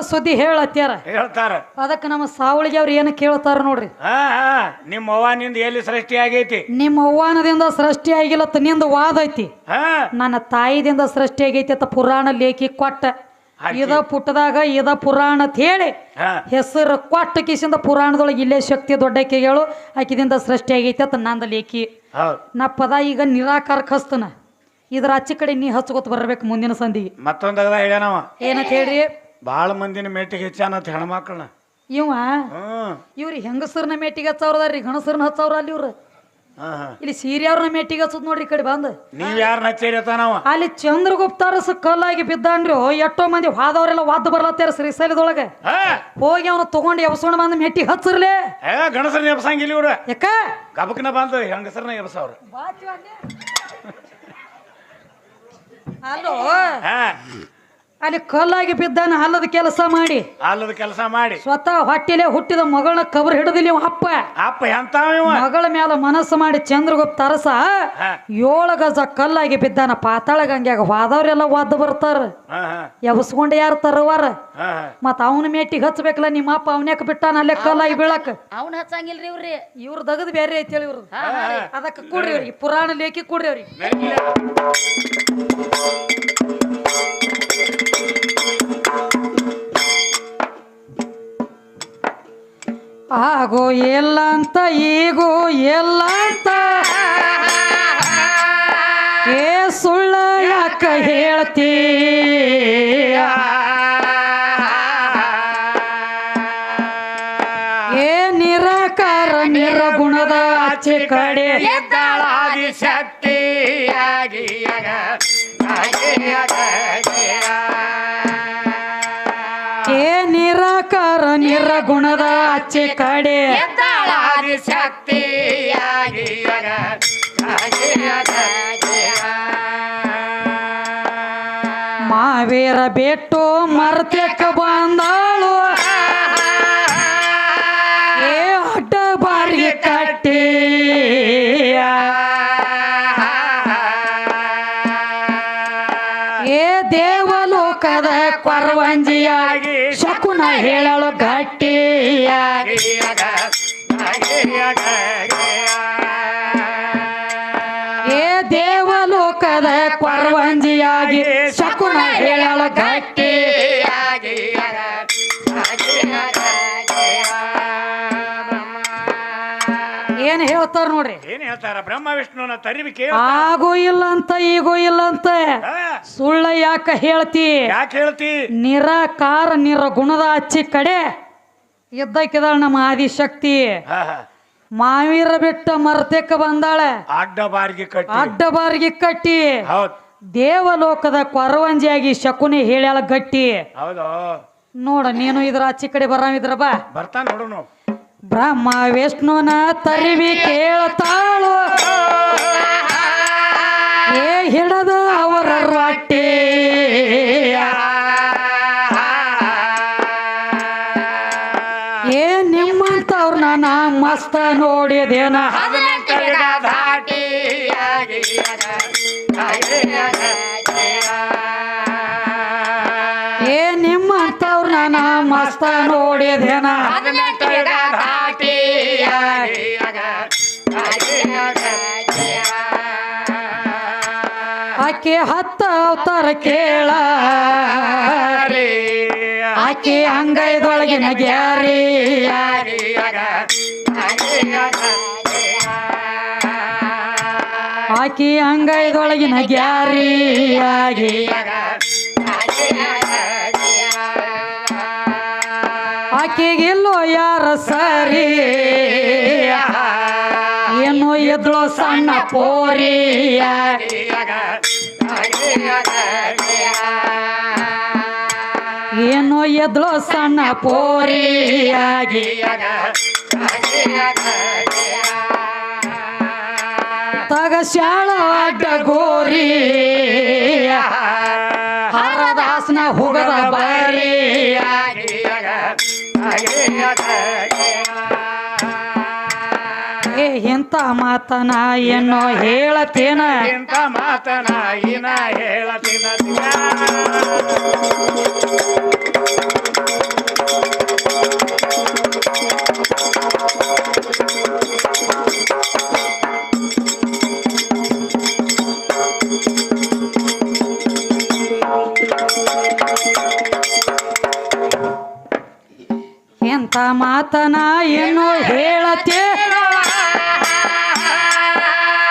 ಸುದ್ದಿ ಹೇಳತ್ಯಾರ? ಹೇಳ್ತಾರ. ಅದಕ್ಕೆ ನಮ್ಮ ಸಾವಳಿಗೆ ಅವ್ರು ಏನು ಕೇಳ್ತಾರ ನೋಡ್ರಿ? ಹಾ ಹಾ ನಿಮ್ಮ ಅವ್ವನಿಂದ ಎಲ್ಲಿ ಸೃಷ್ಟಿ ಆಗೈತಿ? ನಿಮ್ಮ ಅವ್ವಾನದಿಂದ ಸೃಷ್ಟಿ ಆಗಿಲ್ಲ ನಿಂದ ವಾದ ಐತಿ? ಹಾ. ನನ್ನ ತಾಯಿದಿಂದ ಸೃಷ್ಟಿ ಆಗೈತಿ ಅಂತ ಪುರಾಣ ಲೇಖಿ ಕೊಟ್ಟ. ಹಾಕಿ. ಇದ ಪುಟ್ಟದಾಗ ಇದ ಪುರಾಣ ಅಂತ ಹೇಳಿ ಹಾ. ಹೆಸರು ಕೊಟ್ಟ ಕಿಸಿಂದ ಪುರಾಣದೊಳಗೆ ಇಲ್ಲೇ ಶಕ್ತಿ ದೊಡ್ಡಕ್ಕೆಗಳು ಆಕಿದಿಂದ ಸೃಷ್ಟಿ ಆಗೈತಿ ಅಂತ ನಂದ ಲೇಖಿ. ಹೌದ್. ನಾ ಪದ ಈಗ ನಿರಾಕಾರಕ್ಕೆ ಕಸ್ತನ. ಇದ್ರ ಅಚ್ಚ ಕಡೆ ನೀ ಹಚ್ಕೋತ ಬರ್ಬೇಕು ಮುಂದಿನ ಸಂದಿಗೆ. ಮತ್ತೊಂದಾಗ ಹೇಳ್ಯಾನವ ಏನಂತ ಹೇಳ್ರಿ? ಭಾಳ ಮಂದಿನ ಮೇಟಿಗೆ ಹೆಚ್ಚಾನತ್ ಹೆಣ್ಮಕ್ಳನ್ನ. ಇವ ಇವ್ರಿ ಇವ್ರು ಹೆಂಗಸರ್ನ ಮೇಟಿಗೆ ಹಚ್ಚವ್ರದಾರ್ರಿ ಗಣಸರ್ನ ಹಚ್ಚವ್ರ ಅಲ್ಲಿ ಇವ್ರು. ಹಾ ಹಾ. ಇಲ್ಲಿ ಸೀರಿಯವ್ರನ್ನ ಮೇಟಿಗೆ ಹಚ್ಚದ್ ನೋಡ್ರಿ ಈ ಕಡೆ ಬಂದು. ನೀವ್ ಯಾರನ್ನ ಹಚ್ಚಿರತಾನವ ಅಲ್ಲಿ ಚಂದ್ರಗುಪ್ತ ಅರಸ ಕಲ್ಲಾಗಿ ಬಿದ್ದಾನ್ರಿ ಎಷ್ಟೋ ಮಂದಿ ಹಾದವರೆಲ್ಲ ವಾದ ಬರ್ಲತ್ತಾರ ಶ್ರೀಶೈಲದೊಳಗೆ ಹೋಗಿ ಅವನ ತಗೊಂಡು ಎಬ್ಸೋಣ ಬಂದ ಮೆಟ್ಟಿ ಹಚ್ಚರ್ಲೆ ಏ ಗಣಸರನ್ನ ಎಬ್ಸಂಗಿಲ್ಲ ಇವ್ರ. ಯಾಕ? ಗಬಕ್ನ ಬಂದು ಹೆಂಗಸರ್ನ ಎಬ್ಸವ್ರ. ಅಲ್ಲೋ ಹಾ. ಅಲ್ಲಿ ಕಲ್ಲಾಗಿ ಬಿದ್ದಾನ ಅಲ್ಲದ ಕೆಲಸ ಮಾಡಿ. ಅಲ್ಲದ ಕೆಲಸ ಮಾಡಿ. ಸ್ವತಃ ಹೊಟ್ಟಿಲೆ ಹುಟ್ಟಿದ ಮಗಳನ್ನ ಕಬರ್ ಹಿಡಿದಿಲ್ಲ ಇವ ಅಪ್ಪ. ಅಪ್ಪ ಎಂತ ಮಗಳ ಮೇಲೆ ಮನಸ್ಸು ಮಾಡಿ ಚಂದ್ರಗುಪ್ತ ಅರಸ ಏಳು ಗಜ ಕಲ್ಲಾಗಿ ಬಿದ್ದಾನ ಪಾತಾಳ ಗಂಗ್ಯಾಗ ವಾದವ್ರೆಲ್ಲ ಒದ್ದು ಬರ್ತಾರ. ಹಾ ಹಾ. ಎಬ್ಸ್ಕೊಂಡು ಯಾರು ತರವಾರ? ಮತ್ತ ಅವನ ಮೇಟಿಗೆ ಹಚ್ಬೇಕಲ್ಲ ನಿಮ್ಮ ಅಪ್ಪ ಅವನ್ಯಾಕ ಬಿಟ್ಟಾನ ಅಲ್ಲೇ ಕಲ್ಲಾಗಿ ಬೀಳಕ್? ಅವ್ನ ಹಚ್ಚಂಗಿಲ್ರಿ ಇವ್ರಿ ಇವ್ರ ದಗದ್ ಬೇರೆ ಐತಿ ಹೇಳಿ ಇವ್ರದ್ದು ಅದಕ್ಕೆ ಕೊಡ್ರಿ ಅವ್ರಿಗೆ ಪುರಾಣ ಲೇಖಿ ಕೊಡ್ರಿ ಅವ್ರಿಗೆ. ಆಗೋ ಎಲ್ಲ ಅಂತ ಈಗೋ ಎಲ್ಲ ಅಂತ ಏ ಸುಳ್ಳ ಯಾಕ ಹೇಳ್ತೀ? ಏ ನಿರಾಕಾರ, ನಿರಗುಣದ ಆಚೆ ಕಡೆ. ಶಕ್ತಿಯಾಗಿ ಆಚೆ ಕಡೆ. ಎದ್ದಾಳಾದಿ ಶಕ್ತಿಯಾಗಿ. ಮಾವೇರ ಬೆಟ್ಟು ಮರ್ತಕ್ಕ ಬಂದಾಳು. ಏ ಅಡ್ಡ ಬಾರಿಗೆ ಕಟ್ಟಿ. ಏ ದೇವಲೋಕದ ಕೊರವಂಜಿಯಾಗಿ ಶಕುನ ಹೇಳಲು ಗಟ್ಟಿಯಾಗಿ ಏ ದೇವಲೋಕದ ಕೊರವಂಜಿಯಾಗಿ ಶಕುನ ಹೇಳಲು ಗಟ್ಟಿ ಹೇಳ್ತಾರ ನೋಡ್ರಿ. ಏನ್ ಹೇಳ್ತಾರ? ಬ್ರಹ್ಮ ವಿಷ್ಣುನ ತರಿವಿಕೆ ಆಗೋ ಇಲ್ಲ ಅಂತ ಈಗೋ ಇಲ್ಲ ಅಂತ. ಸುಳ್ಳ ಯಾಕ ಹೇಳ್ತಿ? ಯಾಕೆ ಹೇಳ್ತಿ? ನಿರಾಕಾರ ನಿರಗುಣದ ಅಚ್ಚಿ ಕಡೆ ಇದ್ದಕ್ಕಿದಾಳ ನಮ್ಮ ಆದಿಶಕ್ತಿ. ಮಾವೀರ ಬಿಟ್ಟ ಮರ್ತಕ್ಕ ಬಂದಾಳೆ. ಅಡ್ಡ ಬಾರಿಗೆ ಕಟ್ಟಿ. ಅಡ್ಡ ಬಾರಿಗೆ ಕಟ್ಟಿ. ದೇವಲೋಕದ ಕೊರವಂಜಿಯಾಗಿ ಶಕುನಿ ಹೇಳ್ಯಾಳ ಗಟ್ಟಿ. ಹೌದು. ನೋಡ ನೀನು ಇದ್ರ ಅಚ್ಚಿ ಕಡೆ ಬರಾಮಿದ್ರ ಬಾ. ಬರ್ತಾನ ನೋಡುನು ಬ್ರಹ್ಮ ವಿಷ್ಣುನ ತರಿವಿ ಕೇಳ್ತಾಳು. ಏ ಹಿಡದ ಅವರ ರೊಟ್ಟಿ. ಏ ನಿಮ್ಮಂತವ್ರನ್ನ ನಾ ಮಸ್ತ ನೋಡಿದೇನ. ಆಕೆ ಹತ್ತ ಅವತಾರ ಕೇಳ. ಆಕೆ ಅಂಗೈದೊಳಗಿನ ಗ್ಯಾರಿ ಆಕೆ ಅಂಗೈದೊಳಗಿನ ಗ್ಯಾರಿಯಾಗಿ ಆಕೆಗೆಲ್ಲೋ ಯಾರ ಸರಿ? ಸಣ್ಣ ಪೋರಿಯಾಗಿ ಏನು ಎದ್ಳೋ ಸಣ್ಣ ಪೋರಿಯಾಗಿ ತಗ ಶಾಳ ಅಡ್ಡ ಗೋರಿ ಹರದಾಸನ ಹುಗದ ಬಾರಿ ಏ ಇಂಥ ಮಾತನ ಏನೋ ಹೇಳತೇನ ಎಂತ ಮಾತನಾಯಿನ ಹೇಳತಿನ ಅಂತ ಮಾತನ ಏನು ಹೇಳತೆ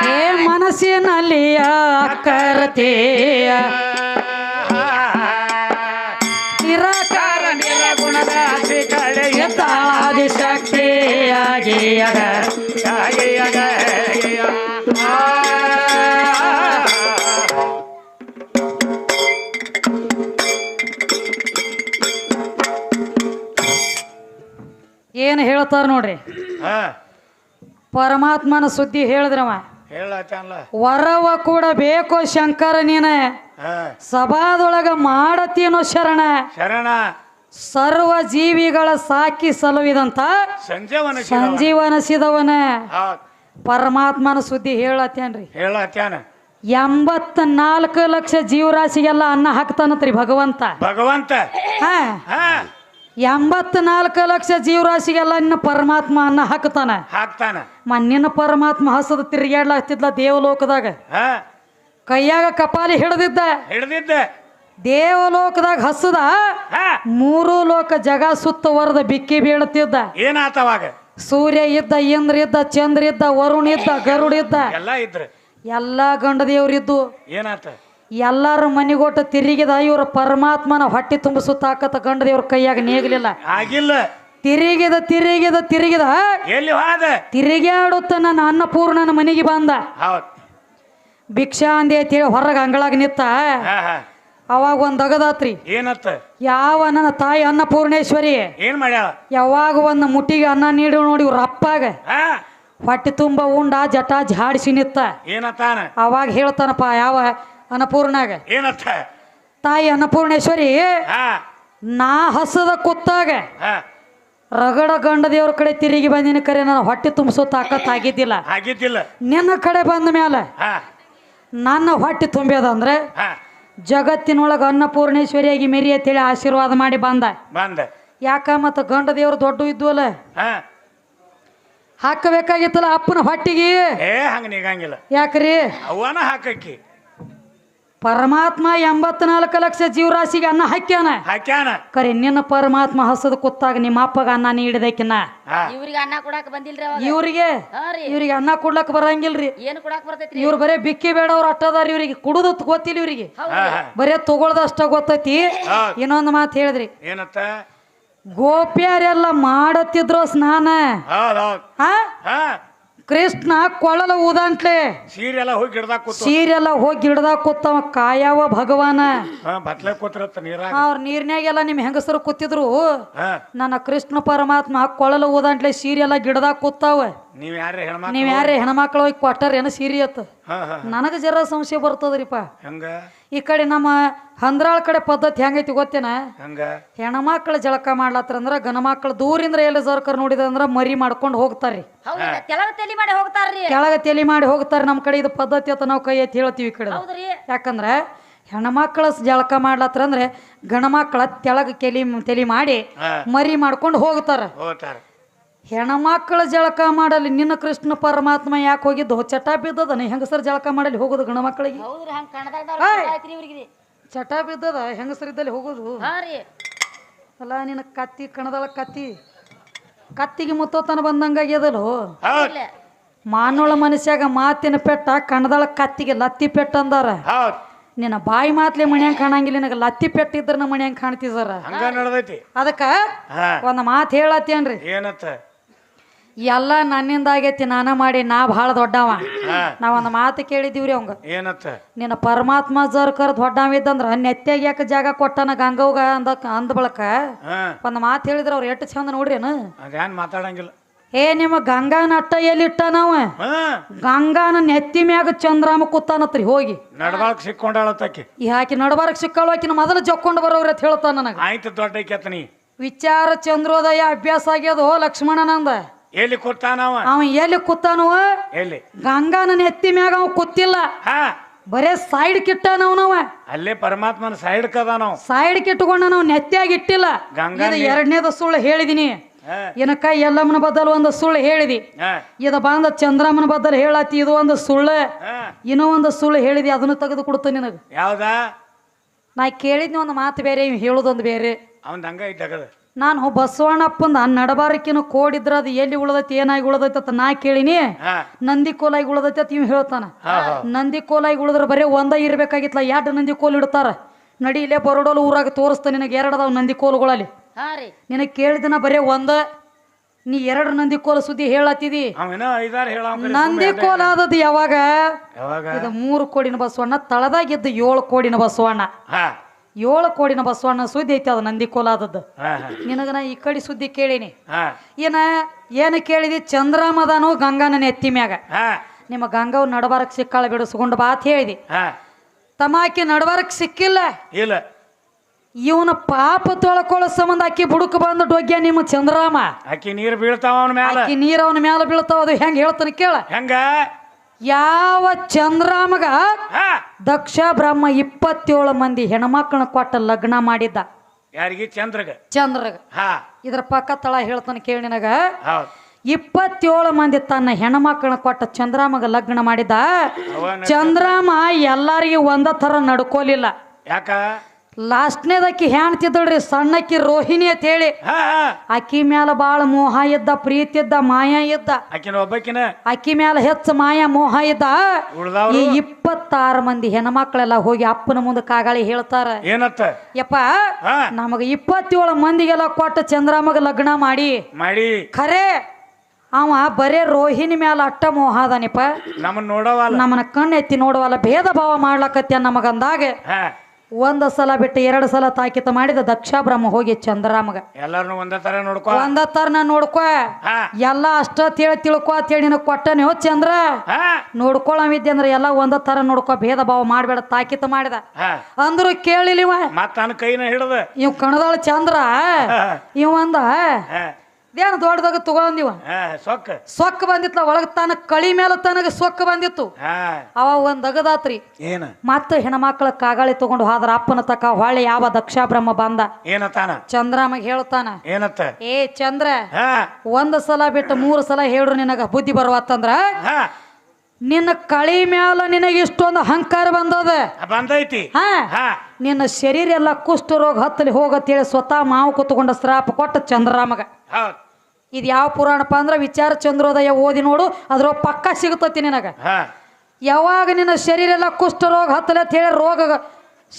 ಏ ಮನಸ್ಸಿನಲ್ಲಿಯ ಕರತೆಯ ನಿರಾಕಾರ ನಿರ್ಗುಣದ ಆಸೆ ಏನು ಹೇಳ್ತಾರ ನೋಡ್ರಿ? ಹಾ. ಪರಮಾತ್ಮನ ಸುದ್ದಿ ಹೇಳಿದ್ರವ ವರವ ಕೂಡ ಬೇಕು ಶಂಕರ ನೀನ. ಹಾ. ಸಭಾದೊಳಗ ಮಾಡತೀನೋ ಶರಣ. ಶರಣ. ಸರ್ವ ಜೀವಿಗಳ ಸಾಕಿ ಸಲುವಿದಂತ ಸಂಜೀವನ ಸಂಜೀವನಿಸಿದವನ ಪರಮಾತ್ಮನ ಸುದ್ದಿ ಹೇಳತ್ತೇನ್ರಿ? ಹೇಳತ್ಯಾನ ಎಂಬತ್ ನಾಲ್ಕು ಲಕ್ಷ ಜೀವರಾಶಿಗೆಲ್ಲ ಅನ್ನ ಹಾಕ್ತಾನತ್ರಿ ಭಗವಂತ. ಭಗವಂತ. ಹ. ಹಾ. ಎಂಬತ್ತ ನಾಲ್ಕು ಲಕ್ಷ ಜೀವರಾಶಿಗೆಲ್ಲ ನಿನ್ನ ಪರಮಾತ್ಮ ಅನ್ನ ಹಾಕ್ತಾನ. ಹಾಕ್ತಾನ ಮಣ್ಣಿನ ಪರಮಾತ್ಮ ಹಸದ ತಿರುಗಾಡ್ಲಾಗ್ತಿದ್ಲ ದೇವಲೋಕದಾಗ. ಕೈಯಾಗ ಕಪಾಲಿ ಹಿಡ್ದಿದ್ದ. ಹಿಡ್ದಿದ್ದ. ದೇವಲೋಕದಾಗ ಹಸದ ಮೂರು ಲೋಕ ಜಗ ಸುತ್ತವರದ ಬಿಕ್ಕಿ ಬೀಳುತ್ತಿದ್ದ. ಏನಾತವಾಗ? ಸೂರ್ಯ ಇದ್ದ ಇಂದ್ರ ಇದ್ದ ಚಂದ್ರ ಇದ್ದ ವರುಣ ಇದ್ದ ಗರುಡ ಇದ್ದ. ಎಲ್ಲ ಇದ್ರ. ಎಲ್ಲ ಗಂಡ ದೇವ್ರಿದ್ದು. ಏನಾತ? ಎಲ್ಲಾರ ಮನೆಗೊಟ್ಟು ತಿರುಗಿದ ಇವ್ರ ಪರಮಾತ್ಮನ ಹೊಟ್ಟೆ ತುಂಬಿಸುತ್ತಾಕತ್ತ ಗಂಡ ಇವ್ರ ಕೈಯಾಗ ನೇಗಲಿಲ್ಲ. ಆಗಿಲ್ಲ. ತಿರುಗಿದ ತಿರುಗಿದ ತಿರುಗಿದ ಎಲ್ಲಿ ಹೋದ? ತಿರುಗಾಡುತ್ತ ನನ್ನ ಅನ್ನಪೂರ್ಣನ ಮನೆಗೆ ಬಂದ. ಹೌದ್. ಭಿಕ್ಷಾ ಅಂದೆ ಅಂತೇಳಿ ಹೊರಗೆ ಅಂಗಳಾಗ ನಿತ್ತ ಅವಾಗ ಒಂದ್ ಅಗದಾತ್ರಿ ಏನತ್ತ? ಯಾವ ನನ್ನ ತಾಯಿ ಅನ್ನಪೂರ್ಣೇಶ್ವರಿ? ಏನ್ ಮಾಡ್ಯಾಳ? ಯಾವಾಗ ಒಂದು ಮುಟ್ಟಿಗೆ ಅನ್ನ ನೀಡಿ ನೋಡಿ ಇವ್ರ ಅಪ್ಪಾಗ ಹೊಟ್ಟೆ ತುಂಬ ಉಂಡ ಜಟಾ ಜಾಡಿಸಿ ನಿತ್ತ. ಏನತ್ತಾನ? ಅವಾಗ ಹೇಳ್ತಾನಪ್ಪ ಯಾವ ಅನ್ನಪೂರ್ಣಾಗ. ಏನತ್ತ ತಾಯಿ ಅನ್ನಪೂರ್ಣೇಶ್ವರಿ ಹಾ. ನಾ ಹಸದ ಕುತ್ತಾಗ ಹಾ. ರಗಡ ಗಂಡ ದೇವ್ರ ಕಡೆ ತಿರುಗಿ ಬಂದಿನ ಕರೆ ನಾನು ಹೊಟ್ಟೆ ತುಂಬಿಸೋ ತಾಕತ್ ಆಗಿದ್ದಿಲ್ಲ. ಆಗಿದ್ದಿಲ್ಲ. ನಿನ್ನ ಕಡೆ ಬಂದ ಮೇಲೆ ಹಾ. ನನ್ನ ಹೊಟ್ಟೆ ತುಂಬ್ಯದಂದ್ರೆ ಹಾ. ಜಗತ್ತಿನೊಳಗೆ ಅನ್ನಪೂರ್ಣೇಶ್ವರಿಯಾಗಿ ಮೆರಿ ಅಂತೇಳಿ ಆಶೀರ್ವಾದ ಮಾಡಿ ಬಂದ. ಬಂದ. ಯಾಕ ಮತ್ತು ಗಂಡ ದೇವ್ರು ದೊಡ್ಡ ಇದ್ವಲ್ಲ? ಹಾ. ಹಾಕಬೇಕಾಗಿತ್ತಲ್ಲ ಅಪ್ಪನ ಹೊಟ್ಟಿಗೆ? ಏ ಹಂಗ ನೀಗಂಗಿಲ್ಲ. ಯಾಕ್ರಿ? ಅವನ ಹಾಕಕ್ಕಿ. ಪರಮಾತ್ಮ ಎಂಬತ್ನಾಲ್ಕು ಲಕ್ಷ ಜೀವರಾಶಿಗೆ ಅನ್ನ ಹಾಕ್ಯಾನ? ಹಾಕ್ಯಾನ. ಕರೆ ನಿನ್ನ ಪರಮಾತ್ಮ ಹಸದ ಕುತ್ತಾಗ ನಿಮ್ಮ ಅಪ್ಪಗ ಅನ್ನ ನೀಡಿದಕಿನ ಹಾ. ಇವ್ರಿಗೆ ಅನ್ನ ಕೊಡಾಕ ಬಂದಿಲ್ರಿ ಇವ್ರಿಗೆ? ಇವ್ರಿಗೆ ಅನ್ನ ಕೊಡ್ಲಕ್ ಬರಂಗಿಲ್ರಿ. ಏನ್ ಕೊಡಾಕ ಬರ್ತೈತಿ ಇವ್ರು ಬರೇ ಬಿಕ್ಕಿ ಬೇಡವ್ರ ಅಟ್ಟದಾರ ಇವ್ರಿಗೆ. ಕುಡುದು ಗೊತ್ತಿಲ್ಲ ಇವ್ರಿಗೆ. ಬರೇ ತಗೊಳ್ದಷ್ಟ ಗೊತ್ತೈತಿ. ಇನ್ನೊಂದು ಮಾತು ಹೇಳಿದ್ರಿ ಏನತ್ತ? ಗೋಪ್ಯಾರೆಲ್ಲ ಮಾಡತ್ತಿದ್ರು ಸ್ನಾನ. ಕೃಷ್ಣ ಕೊಳಲ ಊದಂಟ್ಲೆ ಸೀರೆ ಎಲ್ಲ ಹೋಗಿ ಗಿಡದಾಗ ಕೂತು. ಸೀರೆಲ್ಲ ಹೋಗಿ ಗಿಡದಾಗ ಕೂತವ ಕಾಯವ ಭಗವಾನ. ಹಾ ಬತ್ಲೆ ಕೂತ್ರತ್ತ ನೀರಾಗ. ಅವ್ರ ನೀರ್ನ್ಯಾಗೆಲ್ಲ ನಿಮ್ಮ ಹೆಂಗಸರು ಕೂತಿದ್ರು. ನನ್ನ ಕೃಷ್ಣ ಪರಮಾತ್ಮ ಕೊಳಲ ಊದಂಟ್ಲೆ ಸೀರೆಲ್ಲ ಗಿಡದಾಗ ಕೂತಾವ. ನೀವ್ ಯಾರ ಹೆಣ್ಮಕ್ಳು? ನೀವ್ ಯಾರೇ ಹೆಣ್ಮಕ್ಳು ಹೋಗಿ ಕೊಟ್ಟಾರ ಏನೋ ಸೀರೆ ಅತ್ತ? ಹಾ ಹಾ ನನಗೆ ಜರ ಸಂಶಯ ಬರ್ತದ್ರಿಪ್ಪ. ಹಂಗ? ಈ ಕಡೆ ನಮ್ಮ ಹಂದ್ರಾಳ ಕಡೆ ಪದ್ಧತಿ ಹೆಂಗೈತಿ ಗೊತ್ತೇನ? ಹೆಣ್ಮಕ್ಳ ಹೆಣ್ಮಕ್ಳು ಜಳಕ ಮಾಡ್ಲಾತ್ರ ಅಂದ್ರ ಗಣಮಕ್ಳು ದೂರಿಂದ ಎಲ್ಲಿ ಜರ್ಕರ್ ನೋಡಿದಂದ್ರ ಮರಿ ಮಾಡ್ಕೊಂಡು ಹೋಗ್ತಾರ್ರಿ. ಹೌದ್ರಿ ಕೆಳಗೆ ತಲೆ ಮಾಡಿ ಹೋಗ್ತಾರ್ರಿ. ಕೆಳಗ ತಲೆ ಮಾಡಿ ಹೋಗ್ತಾರೆ ನಮ್ಮ ಕಡೆ ಇದು ಪದ್ಧತಿ ಅಂತ ನಾವು ಕೈ ಎತ್ತಿ ಹೇಳ್ತೀವಿ ಈ ಕಡೆ. ಹೌದ್ರಿ. ಯಾಕಂದ್ರೆ ಹೆಣ್ಮಕ್ಳ ಜಳಕ ಮಾಡ್ಲಾತ್ರ ಅಂದ್ರೆ ಗಣಮಕ್ಳ ತೆಳಗ ಕೆಲಿ ತಲೆ ಮಾಡಿ ಮರಿ ಮಾಡ್ಕೊಂಡು ಹೋಗ್ತಾರ. ಹೋಗ್ತಾರ. ಹೆಣ್ಮಕ್ಳ ಜಳಕ ಮಾಡಲಿ ನಿನ್ನ ಕೃಷ್ಣ ಪರಮಾತ್ಮ ಯಾಕೆ ಹೋಗಿದ್ದು? ಚಟ ಬಿದ್ದದ ಹೆಂಗಸರ್ ಜಳಕ ಮಾಡಲಿ ಹೋಗೋದು ಗಣಮಕ್ಕಳಿಗೆ ಹೌದ್ರಿ ಹಂಗ ಕಣದಾಗ ಆಯ್ತ್ರಿ ಇವ್ರಿಗೆ ಚಟ ಬಿದ್ದದ ಹೆಂಗಸರಿದ್ದಲ್ಲಿ ಹೋಗೋದು? ಹಾ ರೀ. ಅಲ್ಲ ನಿನ್ನ ಕತ್ತಿ ಕಣದಳ ಕತ್ತಿ ಕತ್ತಿಗೆ ಮುತ್ತೋತನ ಬಂದಂಗಾಗ್ಯದಲ್ಲೋ ಹೌದ್. ಇಲ್ಲ. ಮಾನೋಳ ಮನುಷ್ಯಾಗ ಮಾತಿನ ಪೆಟ್ಟ ಕಣದಳ ಕತ್ತಿಗೆ ಲತ್ತಿ ಪೆಟ್ಟ ಅಂದಾರ. ಹೌದ್. ನಿನ್ನ ಬಾಯಿ ಮಾತ್ಲೆ ಮನ್ಯಾಂಗ ಕಾಣಂಗಿಲ್ಲ ನಿನಗೆ ಲತ್ತಿ ಪೆಟ್ಟ ಇದ್ರ ನಮ್ಮ ಮನ್ಯಾಂಗ ಕಾಣ್ತಿದಾರ. ಹಂಗ ನಡ್ದೈತಿ. ಅದಕ್ಕ ಹಾ. ಒಂದು ಮಾತು ಹೇಳತ್ತೇನ್ರಿ. ಏನತ್ತ ಎಲ್ಲ ನನ್ನಿಂದ ಆಗೈತಿ ನಾನ ಮಾಡಿ ನಾ ಬಹಳ ದೊಡ್ಡವ. ಹಾ. ನಾ ಒಂದು ಮಾತು ಕೇಳಿದೀವ್ರಿ ಅವಂಗ. ಏನತ್ತ? ನಿನ್ನ ಪರಮಾತ್ಮ ಜರ್ಕರ್ ದೊಡ್ಡವಿದ್ದಂದ್ರ ನೆತ್ಯಾಗ ಯಾಕ ಜಾಗ ಕೊಟ್ಟನ ಗಂಗವ್ಗ ಅಂದ ಅಂದ ಬಳಕ ಹಾ. ಒಂದು ಮಾತು ಹೇಳಿದ್ರ ಅವ್ರು ಎಷ್ಟು ಚಂದ ನೋಡ್ರೇನು ಅದೇನ್ ಮಾತಾಡಂಗಿಲ್ಲ. ಏ ನಿಮ್ಮ ಗಂಗಾನ ಅಟ್ಟ ಎಲ್ಲಿಟ್ಟ ನಾವ ಹಾ. ಗಂಗಾನ ನೆತ್ತಿ ಮ್ಯಾಗ ಚಂದ್ರಾಮ ಕೂತಾನತ್ರಿ ಹೋಗಿ. ನಡ್ಬಾಳಕ್ ಸಿಕ್ಕೊಂಡಾಳತ್ತಾಕಿ ಈ ಹಾಕಿ ನಡಬಾರಕ್ ಸಿಕ್ಕಳು ಆಕಿನ ಮೊದಲು ಜಕ್ಕೊಂಡು ಬರೋವ್ರಿ ಅಂತ ಹೇಳ್ತಾನ ನನಗ. ಆಯ್ತು ದೊಡ್ಡ ಕೆತ್ತನಿ ವಿಚಾರ ಚಂದ್ರೋದಯ ಅಭ್ಯಾಸ ಆಗ್ಯದೋ ಲಕ್ಷ್ಮಣನಂದ? ಎಲ್ಲಿ ಕೂತಾನವ ಅವ? ಎಲ್ಲಿ ಕೂತಾನವ ಎಲ್ಲಿ? ಗಂಗಾನ ನೆತ್ತಿ ಮ್ಯಾಗ ಅವ ಕೂತಿಲ್ಲ. ಹಾ. ಬರೇ ಸೈಡ್ ಕಿಟ್ಟನವನವ ಅಲ್ಲೇ ಪರಮಾತ್ಮನ ಸೈಡ್ ಕದ ನಾವು ಸೈಡ್ ಕಿಟ್ಟುಕೊಂಡ ನಾವು ನೆತ್ತಿಯಾಗಿ ಇಟ್ಟಿಲ್ಲ. ಗಂಗಾ ಇದು ಎರಡನೇದ ಸುಳ್ಳು ಹೇಳಿದಿನಿ. ಏನಕ್ಕ ಎಲ್ಲಮ್ಮನ ಬದಲು ಒಂದು ಸುಳ್ಳು ಹೇಳಿದಿ. ಇದ ಬಂದ ಚಂದ್ರಮ್ಮನ ಬದಲು ಹೇಳತಿ ಇದು ಒಂದು ಸುಳ್ಳು. ಇನ್ನೂ ಒಂದು ಸುಳ್ಳು ಹೇಳಿದಿ ಅದನ್ನು ತೆಗೆದು ಕೊಡ್ತ ನಿನಗೆ. ಯಾವ್ದಾ? ನಾ ಕೇಳಿದ್ನಿ ಒಂದು ಮಾತು ಬೇರೆ ಇವ್ ಹೇಳೋದೊಂದು ಬೇರೆ. ಅವನ್ ಹಂಗ ಇದ್ದಗದ ನಾನು ಬಸವಣ್ಣಪ್ಪಂದ ನಡಬಾರಕಿನ ಕೋಡಿದ್ರ ಅದು ಎಲ್ಲಿ ಉಳದೈತಿ ಏನಾಗಿ ಉಳದೈತಿ ಅಂತ ನಾ ಕೇಳಿನಿ. ನಂದಿ ಕೋಲಾಗಿ ಉಳದೈತಿ ಅಂತ ಇವ್ ಹೇಳ್ತಾನ. ನಂದಿ ಕೋಲಾಗಿ ಉಳಿದ್ರ ಬರೀ ಒಂದ ಇರ್ಬೇಕಾಗಿತ್ತಲ್ಲ ಎರಡು ನಂದಿ ಕೋಲ್ ಇಡ್ತಾರ. ನಡಿ ಇಲ್ಲೇ ಬರೋಡೋಲು ಊರಾಗ ತೋರಿಸ್ತಾ ನಿನಗೆ ಎರಡು ಅದಾವ ನಂದಿ ಕೋಲ್ಗಳಲ್ಲಿ ನಿನಗೆ ಕೇಳಿದನ ಬರೀ ಒಂದ ನೀ ಎರಡು ನಂದಿ ಕೋಲ ಸುದ್ದಿ ಹೇಳತ್ತಿದಿ. ಅವಿನ ಐದಾರು ಹೇಳ ನಂದಿ ಕೋಲ ಆದದ್ದು ಯಾವಾಗ? ಯಾವಾಗ? ಇದು ಮೂರು ಕೋಡಿನ ಬಸವಣ್ಣ ತಳದಾಗಿದ್ದು ಏಳು ಕೋಡಿನ ಬಸವಣ್ಣ. ಹಾ. ಏಳು ಕೋಡಿನ ಬಸವಣ್ಣ ಸುದ್ದಿ ಐತಿ ಅದು ನಂದಿ ನಿನಗ ನಾ ಈ ಕಡೆ ಸುದ್ದಿ ಕೇಳೀನಿ. ಏನ ಏನು ಕೇಳಿದಿ? ಚಂದ್ರಮದನು ಗಂಗಾನ ಎತ್ತಿ ಮ್ಯಾಗ. ನಿಮ್ಮ ಗಂಗಾವ್ ನಡಬಾರಕ್ ಸಿಕ್ಕಾಳ ಬಿಡಿಸ್ಕೊಂಡು ಬಾ ಅಂತ ಹೇಳಿದಿ. ತಮಾಕಿ ನಡಬಾರಕ್ ಸಿಕ್ಕಿಲ್ಲ. ಇಲ್ಲ. ಇವನ ಪಾಪ ತೊಳ್ಕೊಳ್ಳೋ ಸಂಬಂಧ ಅಕ್ಕಿ ಬುಡುಕ ಬಂದು ಡೊಗ್ಯ ನಿಮ್ಮ ಚಂದ್ರಾಮ. ಅಕ್ಕಿ ನೀರು ಬೀಳ್ತಾವ ಅವನ ಮ್ಯಾಲ. ಆಕಿ ನೀರು ಅವನ ಮ್ಯಾಲ ಬೀಳ್ತಾವ ಅದು ಹೆಂಗ್ ಹೇಳ್ತಾನೆ ಕೇಳ. ಹೆಂಗ? ಯಾವ ಚಂದ್ರಾಮಗ ದಕ್ಷ ಬ್ರಹ್ಮ ಇಪ್ಪತ್ತೇಳು ಮಂದಿ ಹೆಣ್ಮಕ್ಳನ್ನ ಕೊಟ್ಟ ಲಗ್ನ ಮಾಡಿದ್ದ? ಯಾರಿಗೆ? ಚಂದ್ರಗ. ಚಂದ್ರಗ. ಹಾ. ಇದ್ರ ಪಕ್ಕ ತಳ ಹೇಳ್ತಾನೆ ಕೇಳಿ ನಿನಗ. ಹೌದು. ಇಪ್ಪತ್ತೇಳು ಮಂದಿ ತನ್ನ ಹೆಣ್ಮಕ್ಳನ್ನ ಕೊಟ್ಟ ಚಂದ್ರಾಮಗ ಲಗ್ನ ಮಾಡಿದ್ದ? ಚಂದ್ರಾಮ ಎಲ್ಲಾರಿಗೂ ಒಂದ ತರ ನಡ್ಕೋಲಿಲ್ಲ. ಯಾಕ? ಲಾಸ್ಟ್ನೇದಕ್ಕಿ ಹೆಣ್ತಿದ್ದಳ್ರಿ ಸಣ್ಣಕ್ಕಿ ರೋಹಿಣಿ ಅಂತ ಹೇಳಿ ಅಕ್ಕಿ ಮ್ಯಾಲ ಬಾಳ ಮೋಹ ಇದ್ದ ಪ್ರೀತಿ ಇದ್ದ ಮಾಯ ಇದ್ದ. ಆಕಿನ ಒಬ್ಬಕಿನ? ಅಕ್ಕಿ ಮ್ಯಾಲ ಹೆಚ್ಚು ಮಾಯ ಮೋಹ ಇದ್ದ. ಈ ಇಪ್ಪತ್ತಾರು ಮಂದಿ ಹೆಣ್ಮಕ್ಳೆಲ್ಲ ಹೋಗಿ ಅಪ್ಪನ ಮುಂದೆ ಕಾಗಾಳಿ ಹೇಳ್ತಾರ. ಏನತ್ತ? ಯಪ್ಪ ನಮಗ ಇಪ್ಪತ್ತೇಳು ಮಂದಿಗೆಲ್ಲ ಕೊಟ್ಟ ಚಂದ್ರಮ್ಮಗ ಲಗ್ನ ಮಾಡಿ. ಮಾಡಿ. ಖರೆ ಅವ ಬರೇ ರೋಹಿಣಿ ಮ್ಯಾಲ ಅಟ್ಟ ಮೋಹ ಅದನಿಪ್ಪ. ನಮ್ಮನ್ನ ನೋಡವಲ್ಲ. ನಮ್ಮನ್ನ ಕಣ್ಣೆತ್ತಿ ನೋಡವಲ್ಲ ಭೇದ ಭಾವ ಮಾಡ್ಲಕತ್ಯ ನಮಗಂದಾಗ. ಒಂದ ಸಲ ಬಿಟ್ಟು ಎರಡು ಸಲ ತಾಕಿತ ಮಾಡಿದ ದಕ್ಷ ಬ್ರಹ್ಮ ಹೋಗಿ ಚಂದ್ರಾಮಗ ಎಲ್ಲಾರನು ಒಂದೇ ತರ ನೋಡ್ಕೊ. ಒಂದ ತರ್ನ ನೋಡ್ಕೊ. ಹಾ. ಎಲ್ಲ ಅಷ್ಟ ತಿಳಿ ತಿಳ್ಕೊ ಅಂತೇಳಿ ನಿನಗೆ ಕೊಟ್ಟನೆ ಹೋ ಚಂದ್ರ? ಹಾ. ಅಂದ್ರೆ ಎಲ್ಲ ಒಂದ ತರ ನೋಡ್ಕೊ ಭೇದ ಭಾವ ಮಾಡ್ಬೇಡ ತಾಕಿತ ಮಾಡಿದ. ಹಾ. ಅಂದ್ರು ಕೇಳಿಲಿವ. ಮತ್ತ ನನ್ನ ಕೈನ ಹಿಡ್ದ. ಇವ್ ಕಣದಾಳ ಚಂದ್ರ ಇವಂದ ಹಾ. ಇದೇನು ದೊಡ್ಡದಾಗ ತಗೊಂಡಿವ ಸೊಕ್ಕ. ಸೊಕ್ಕ ಬಂದಿತ್ತ ಒಳಗ ತನ ಕಳಿ ಮೇಲೆ ತನಗ ಸೊಕ್ಕ ಬಂದಿತ್ತು. ಅವ ಒಂದ್ ಅಗದಾತ್ರಿ. ಏನ? ಮತ್ತೆ ಹೆಣ್ಮಕ್ಳ ಕಾಗಾಳಿ ತಗೊಂಡು ಹೋದ್ರ ಅಪ್ಪನ ತಕ ಹೊಳ್ಳಿ ಯಾವ ದಕ್ಷಾಬ್ರಹ್ಮ ಬಂದ. ಏನತಾನ ಚಂದ್ರಾಮಗೆ ಹೇಳ್ತಾನ. ಏನತ್ತ? ಏ ಚಂದ್ರ ಒಂದ್ ಸಲ ಬಿಟ್ಟು ಮೂರು ಸಲ ಹೇಳ್ರು ನಿನಗ ಬುದ್ಧಿ ಬರುವತ್ತಂದ್ರ? ನಿನ್ನ ಕಳಿ ಮ್ಯಾಲ ನಿನಗೆ ಇಷ್ಟೊಂದು ಅಹಂಕಾರ ಬಂದದ. ಬಂದೈತಿ. ನಿನ್ನ ಶರೀರ ಎಲ್ಲ ಕುಷ್ಠರೋಗ ಹತ್ತಲಿ ಹೋಗತ್ತೇಳಿ ಸ್ವತಃ ಮಾವು ಕೂತ್ಕೊಂಡ ಶ್ರಾಪ ಕೊಟ್ಟ ಚಂದ್ರರಾಮಗ. ಹೌದ್ ಇದು ಯಾವ ಪುರಾಣಪ್ಪ ಅಂದ್ರೆ ವಿಚಾರ ಚಂದ್ರೋದಯ ಓದಿ ನೋಡು ಅದ್ರ ಪಕ್ಕ ಸಿಗುತ್ತತಿ ನಿನಗ. ಹಾ. ಯಾವಾಗ ನಿನ್ನ ಶರೀರ ಎಲ್ಲ ಕುಷ್ಠರೋಗ ಹತ್ತಲೆ ಅಂತ ಹೇಳಿ ರೋಗ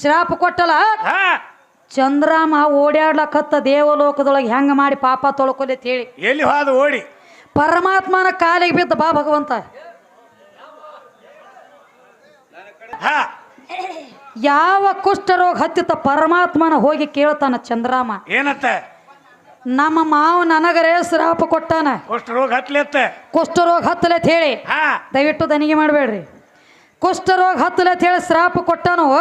ಶ್ರಾಪ ಕೊಟ್ಟಲ್ಲ? ಹಾ. ಚಂದ್ರಾಮ ಓಡಾಡ್ಲಕತ್ತ ದೇವಲೋಕದೊಳಗೆ ಹೆಂಗ ಮಾಡಿ ಪಾಪ ತೊಳ್ಕೊಲಿ ಅಂತ ಹೇಳಿ. ಎಲ್ಲಿ ಹಾದು ಓಡಿ? ಪರಮಾತ್ಮನ ಕಾಲಿಗೆ ಬಿದ್ದ ಬಾ ಭಗವಂತ. ಹಾ. ಯಾವ ಕುಷ್ಠರೋಗ ಹತ್ತಿತ್ತ ಪರಮಾತ್ಮನ ಹೋಗಿ ಕೇಳ್ತಾನ ಚಂದ್ರಾಮ. ಏನತ್ತ? ನಮ್ಮ ಮಾವ ನನಗರೇ ಶ್ರಾಪ ಕೊಟ್ಟಾನ. ಕುಷ್ಠರೋಗ ಹತ್ಲೆತ್ತ ಕುಷ್ಠರೋಗ ಹತ್ತಲೆ ಅಂತ ಹೇಳಿ. ಹಾ. ದಯವಿಟ್ಟು ದನಿಗೆ ಮಾಡಬೇಡ್ರಿ. ಕುಷ್ಠರೋಗ ಹತ್ತಲೆ ಅಂತ ಹೇಳಿ ಶ್ರಾಪ ಕೊಟ್ಟಾನು?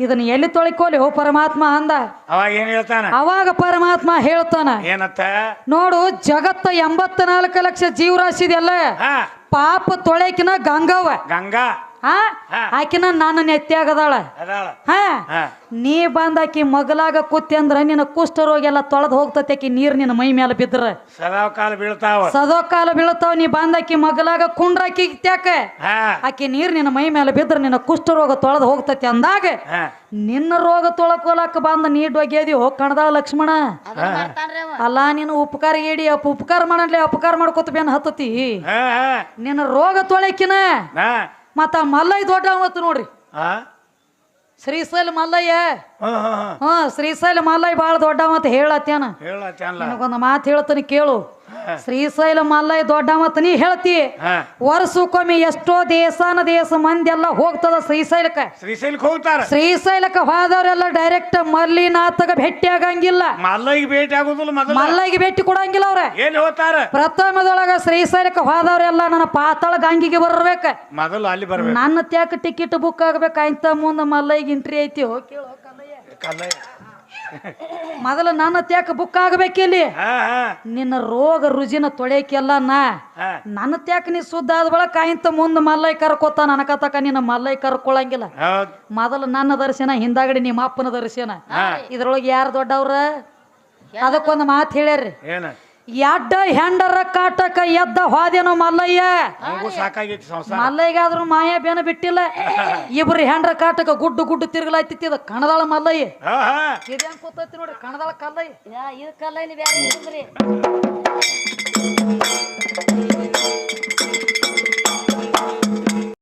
ಇದನ್ನ ಎಲ್ಲಿ ತೊಳಿಕೋಲಿ? ಓ ಪರಮಾತ್ಮ ಅಂದ. ಅವಾಗ ಏನ್ ಹೇಳ್ತಾನ? ಅವಾಗ ಪರಮಾತ್ಮ ಹೇಳ್ತಾನ. ಏನತ್ತ? ನೋಡು ಜಗತ್ತ ಎಂಬತ್ತ ನಾಲ್ಕು ಲಕ್ಷ ಜೀವರಾಶಿ ಇದೆಯಲ್ಲ ಹಾ. ಪಾಪ ತೊಳೆಕಿನ ಗಂಗವ ಗಂಗಾ. ಹಾ. ಆಕಿನ ನಾನು ನೆತ್ತಿಯಾಗದಾಳ ಅದಾಳ. ಹಾ. ನೀ ಬಂದ ಆಕಿ ಮಗಲಾಗ ಕೂತಿ ಅಂದ್ರ ನಿನ್ನ ಕುಷ್ಠರೋಗ ಎಲ್ಲ ತೊಳೆದು ಹೋಗ್ತತಿ ಆಕಿ ನೀರ್ ನಿನ್ನ ಮೈ ಮೇಲೆ ಬಿದ್ರ. ಸದಾವ್ ಕಾಲ ಬೀಳ್ತಾವ. ಸದೋ ಕಾಲ ಬೀಳ್ತಾವ ನೀ ಬಂದ ಆಕಿ ಮಗಲಾಗ ಕುಂಡ್ರಾಕಿ ತ್ಯಾಕ ಹಾ. ಆಕಿ ನೀರ್ ನಿನ್ನ ಮೈ ಮೇಲೆ ಬಿದ್ರ ನಿನ್ನ ಕುಷ್ಠರೋಗ ತೊಳೆದು ಹೋಗ್ತತಿ ಅಂದಾಗ ನಿನ್ನ ರೋಗ ತೊಳಕೋಲಕ್ಕ ಬಂದ ನೀ ಒಗ್ಯದಿ ಹೋಗ್ ಕಣದಾಳ ಲಕ್ಷ್ಮಣ. ಅಲ್ಲ ನೀನು ಉಪಕಾರ ಏಡಿ ಅಪ್ಪ ಉಪಕಾರ ಮಾಡಲಿ ಅಪಕಾರ ಮಾಡ್ಕೊತ ಬೇನ್ ಹತ್ತತಿ. ನಿನ್ನ ರೋಗ ತೊಳೆಕಿನ ಮತ್ತ ಮಲ್ಲಯ್ಯ ದೊಡ್ಡ ಅವತ್ತು ನೋಡ್ರಿ? ಆ? ಶ್ರೀಶೈಲ ಮಲ್ಲಯ್ಯ. ಹಾ ಹಾ ಹಾ. ಹಾ ಶ್ರೀಶೈಲ ಮಲ್ಲಯ್ಯ ಬಾಳ ದೊಡ್ಡ ಮತ್ತೆ ಹೇಳತ್ತೇನ ಹೇಳತ್ತಲ್ಲ ನಿನಗೊಂದು ಮಾತು ಹೇಳ್ತಾನೆ ಕೇಳು. ಶ್ರೀಶೈಲ ಮಲ್ಲಯ್ಯ ದೊಡ್ಡ ಮತ್ತ ನೀ ಹೇಳ್ತಿ. ವರ್ಷಕ್ಕೊಮ್ಮೆ ಎಷ್ಟೋ ದೇಶಾನ ದೇಶ ಮಂದಿ ಎಲ್ಲ ಹೋಗ್ತದ ಶ್ರೀಶೈಲಕ್ಕ. ಶ್ರೀಶೈಲಕ್ಕೆ ಹೋಗ್ತಾರ. ಶ್ರೀಶೈಲಕ್ಕ ಹೋದವರೆಲ್ಲ ಡೈರೆಕ್ಟ್ ಮಲ್ಲಿನಾಥಗ ಭೇಟಿ ಆಗಂಗಿಲ್ಲ. ಮಲ್ಲಯ್ಯ ಭೇಟಿ ಆಗುದಿಲ್ಲ ಮೊದಲು. ಮಲ್ಲಯ್ಯಗೆ ಭೇಟಿ ಕೊಡಂಗಿಲ್ಲ ಅವ್ರ. ಏನ್ ಹೋಗ್ತಾರ ಪ್ರಥಮದೊಳಗ ಶ್ರೀಶೈಲಕ್ಕೆ ಹೋದವರೆಲ್ಲ ನನ್ನ ಪಾತಾಳ ಗಂಗಿಗೆ ಬರ್ಬೇಕ. ಮೊದಲು ಅಲ್ಲಿ ಬರ್ಬೇಕು. ನನ್ನ ತ್ಯಾಕ ಟಿಕೆಟ್ ಬುಕ್ ಆಗ್ಬೇಕು? ಅಂತ ಮುಂದೆ ಮಲ್ಲಯ್ಯಗೆ ಎಂಟ್ರಿ ಐತಿ. ಹೋಗಿ ಕಲ್ಲಯ್ಯ. ಮೊದಲು ನನ್ನ ತ್ಯಾಕ ಬುಕ್ ಆಗ್ಬೇಕಿಲ್ಲಿ ನಿನ್ನ ರೋಗ ರುಜಿನ ತೊಳೆಕೆಲ್ಲ ನಾ. ನನ್ನ ತ್ಯಾಕ ನೀ ಶುದ್ಧ ಆದ ಬಳಕ ಕಾಯಿಂತ ಮುಂದೆ ಮಲ್ಲೈ ಕರ್ಕೋತ ನನಕತಕ ನಿನ್ನ ಮಲ್ಲೈ ಕರ್ಕೊಳಂಗಿಲ್ಲ. ಮೊದಲು ನನ್ನ ದರ್ಶನ ಹಿಂದಾಗಡಿ ನಿಮ್ಮ ಅಪ್ಪನ ದರ್ಶನ. ಇದ್ರೊಳಗೆ ಯಾರು ದೊಡ್ಡವ್ರ? ಅದಕ್ಕೊಂದು ಮಾತು ಹೇಳ್ಯಾರ್ರಿ. ಎಡ್ಡ ಹೆಂಡರ ಕಾಟಕ ಎದ್ದ ಹಾದೇನು ಮಲ್ಲಯ್ಯ. ನನಗೂ ಸಾಕಾಗೈತಿ ಸಂಸಾರ. ಮಾಯ ಬಿಟ್ಟಿಲ್ಲ. ಇಬ್ರು ಹೆಂಡ್ರ ಕಾಟಕ ಗುಡ್ಡು ಗುಡ್ಡು ತಿರುಗಲಾಯ್ತಿತ್ತು ಇದು ಕಣದಾಳ ಮಲ್ಲಯ್ಯ. ಇದೇನ್ ನೋಡಿ ಕಣದಾಳ ಕಲ್ಲಯ್ಯ. ಯಾ, ಇದು ಕಲ್ಲ ಬೇರೆ